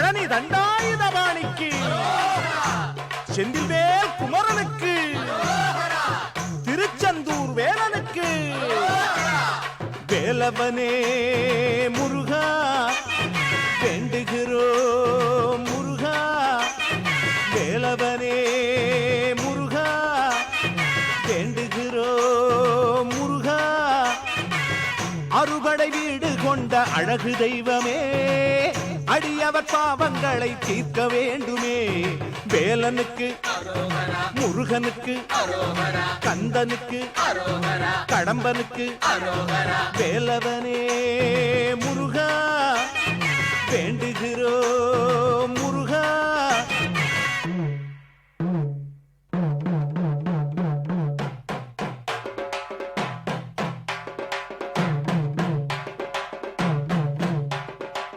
பழனி தண்டாயுதபாணிக்கு செந்தில்வேல் குமரனுக்கு. திருச்செந்தூர் வேலனுக்கு. வேலவனே முருகா வேண்டுகிறோம் முருகா. வேலவனே முருகா வேண்டுகிறோம் முருகா. அறுபடை வீடு கொண்ட அழகு தெய்வமே. அவர் பாவங்களை தீர்க்க வேண்டுமே. வேலனுக்கு முருகனுக்கு கந்தனுக்கு கடம்பனுக்கு வேலவனே முருகா. வேண்டுகிறோம்.